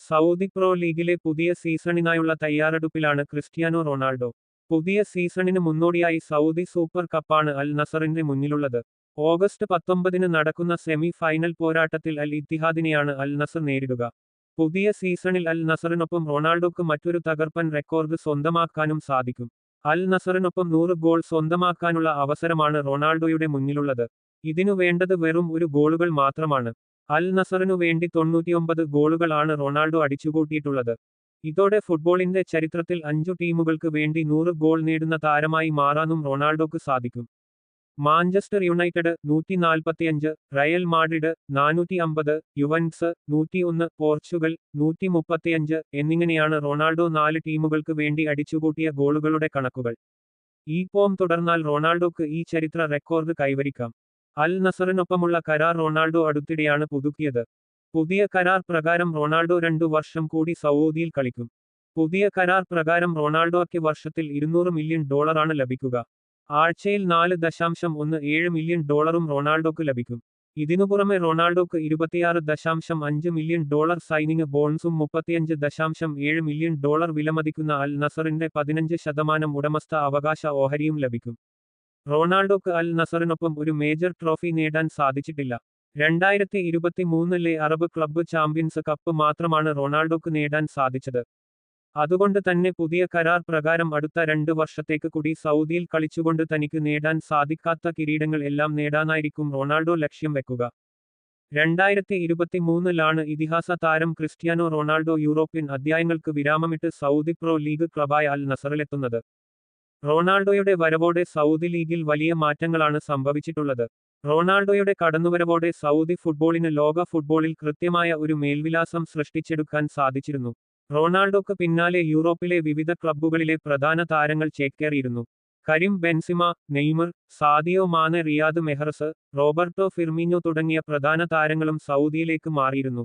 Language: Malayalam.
സൗദി പ്രോ ലീഗിലെ പുതിയ സീസണിനായുള്ള തയ്യാറെടുപ്പിലാണ് ക്രിസ്ത്യാനോ റൊണാൾഡോ. പുതിയ സീസണിന് മുന്നോടിയായി സൗദി സൂപ്പർ കപ്പാണ് അൽ നസറിന്റെ മുന്നിലുള്ളത്. ഓഗസ്റ്റ് പത്തൊമ്പതിന് നടക്കുന്ന സെമി ഫൈനൽ പോരാട്ടത്തിൽ അൽ ഇത്തിഹാദിനെയാണ് അൽ നസർ നേരിടുക. പുതിയ സീസണിൽ അൽ നസറിനൊപ്പം റൊണാൾഡോക്ക് മറ്റൊരു തകർപ്പൻ റെക്കോർഡ് സ്വന്തമാക്കാനും സാധിക്കും. അൽ നസറിനൊപ്പം നൂറ് ഗോൾ സ്വന്തമാക്കാനുള്ള അവസരമാണ് റൊണാൾഡോയുടെ മുന്നിലുള്ളത്. ഇതിനു വേണ്ടത് വെറും ഒരു ഗോളുകൾ മാത്രമാണ്. അൽ നസറിനു വേണ്ടി തൊണ്ണൂറ്റിയൊമ്പത് ഗോളുകളാണ് റൊണാൾഡോ അടിച്ചുകൂട്ടിയിട്ടുള്ളത്. ഇതോടെ ഫുട്ബോളിന്റെ ചരിത്രത്തിൽ അഞ്ചു ടീമുകൾക്ക് വേണ്ടി നൂറ് ഗോൾ നേടുന്ന താരമായി മാറാനും റൊണാൾഡോക്ക് സാധിക്കും. മാഞ്ചസ്റ്റർ യുണൈറ്റഡ് നൂറ്റി നാൽപ്പത്തിയഞ്ച് റയൽ മാഡ്രിഡ് നാനൂറ്റി അമ്പത് യുവൻസ് നൂറ്റിയൊന്ന് പോർച്ചുഗൽ നൂറ്റി മുപ്പത്തിയഞ്ച് എന്നിങ്ങനെയാണ് റൊണാൾഡോ നാല് ടീമുകൾക്ക് വേണ്ടി അടിച്ചുകൂട്ടിയ ഗോളുകളുടെ കണക്കുകൾ. ഈ ഫോം തുടർന്നാൽ റൊണാൾഡോക്ക് ഈ ചരിത്ര റെക്കോർഡ് കൈവരിക്കാം. അൽ നസറിനൊപ്പമുള്ള കരാർ റൊണാൾഡോ അടുത്തിടെയാണ് പുതുക്കിയത്. പുതിയ കരാർ പ്രകാരം റൊണാൾഡോ രണ്ടു വർഷം കൂടി സൗദിയിൽ കളിക്കും. പുതിയ കരാർ പ്രകാരം റൊണാൾഡോയ്ക്ക് വർഷത്തിൽ ഇരുന്നൂറ് മില്യൺ ഡോളറാണ് ലഭിക്കുക. ആഴ്ചയിൽ നാല് ദശാംശം ഒന്ന് ഏഴ് മില്യൺ ഡോളറും റൊണാൾഡോക്ക് ലഭിക്കും. ഇതിനു പുറമെ റൊണാൾഡോക്ക് ഇരുപത്തിയാറ് ദശാംശം അഞ്ച് മില്യൺ ഡോളർ സൈനിങ് ബോൺസും മുപ്പത്തിയഞ്ച് ദശാംശം ഏഴ് മില്യൺ ഡോളർ വിലമതിക്കുന്ന അൽ നസറിന്റെ പതിനഞ്ച് ശതമാനം ഉടമസ്ഥ അവകാശ ഓഹരിയും ലഭിക്കും. റൊണാൾഡോക്ക് അൽ നസറിനൊപ്പം ഒരു മേജർ ട്രോഫി നേടാൻ സാധിച്ചിട്ടില്ല. രണ്ടായിരത്തി ഇരുപത്തി മൂന്നിലെ അറബ് ക്ലബ്ബ് ചാമ്പ്യൻസ് കപ്പ് മാത്രമാണ് റൊണാൾഡോക്ക് നേടാൻ സാധിച്ചത്. അതുകൊണ്ട് തന്നെ പുതിയ കരാർ പ്രകാരം അടുത്ത രണ്ട് വർഷത്തേക്ക് കൂടി സൗദിയിൽ കളിച്ചുകൊണ്ട് തനിക്ക് നേടാൻ സാധിക്കാത്ത കിരീടങ്ങൾ എല്ലാം നേടാനായിരിക്കും റൊണാൾഡോ ലക്ഷ്യം വെക്കുക. രണ്ടായിരത്തി ഇരുപത്തി മൂന്നിലാണ് ഇതിഹാസ താരം ക്രിസ്ത്യാനോ റൊണാൾഡോ യൂറോപ്യൻ അധ്യായങ്ങൾക്ക് വിരാമമിട്ട് സൗദി പ്രോ ലീഗ് ക്ലബായ അൽ നസറിലെത്തുന്നത്. റൊണാൾഡോയുടെ വരവോടെ സൗദി ലീഗിൽ വലിയ മാറ്റങ്ങളാണ് സംഭവിച്ചിട്ടുള്ളത്. റൊണാൾഡോയുടെ കടന്നുവരവോടെ സൗദി ഫുട്ബോളിന് ലോക ഫുട്ബോളിൽ കൃത്യമായ ഒരു മേൽവിലാസം സൃഷ്ടിച്ചെടുക്കാൻ സാധിച്ചിരുന്നു. റൊണാൾഡോക്ക് പിന്നാലെ യൂറോപ്പിലെ വിവിധ ക്ലബ്ബുകളിലെ പ്രധാന താരങ്ങൾ ചേക്കേറിയിരുന്നു. Karim Benzema Neymar Sadio Mane Riyad Mahrez Roberto Firmino തുടങ്ങിയ പ്രധാന താരങ്ങളും സൗദിയിലേക്ക് മാറിയിരുന്നു.